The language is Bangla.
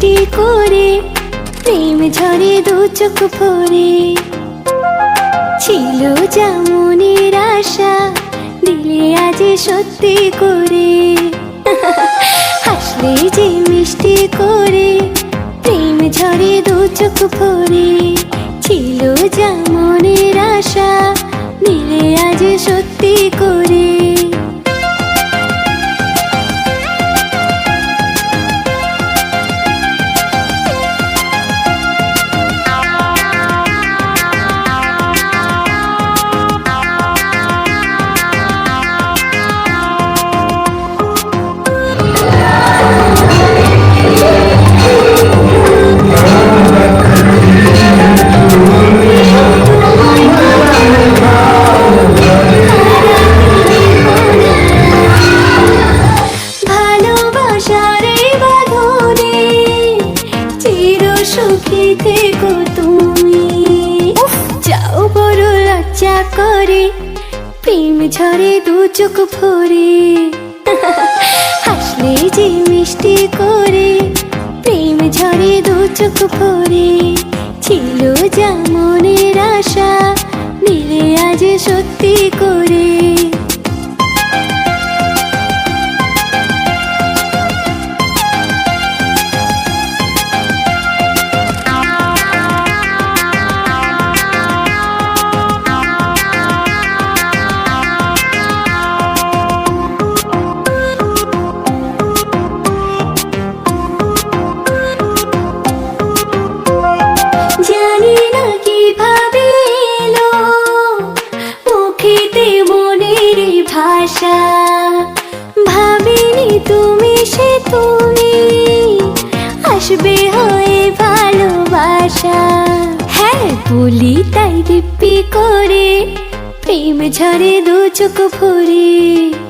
মিষ্টি করে, প্রেম ঝরে দু চোখ ভরে। ছিল যেমনের আশা, দিলে আজ সত্যি করে। হাসলে যে মিষ্টি করে, প্রেম ঝরে দু চোখ ভরে। ছিল যেমনের আশা, দিলে আজ সত্যি করে। সুখী থেকো তুমি। যাও বড় লজ্জা করে প্রেম ঝরে দু চোখ ভরে। হাসলে যে মিষ্টি করে প্রেম ঝরে দু চোখ ভরে। ছিল যেমনের আশা ভাষা ভাবিনি তুমি সে তুমি। আসবে হয়ে ভালোবাসা। হ্যাঁ বলি তাই দিব্যি করে। প্রেম ঝরে দু চোখ ভরে।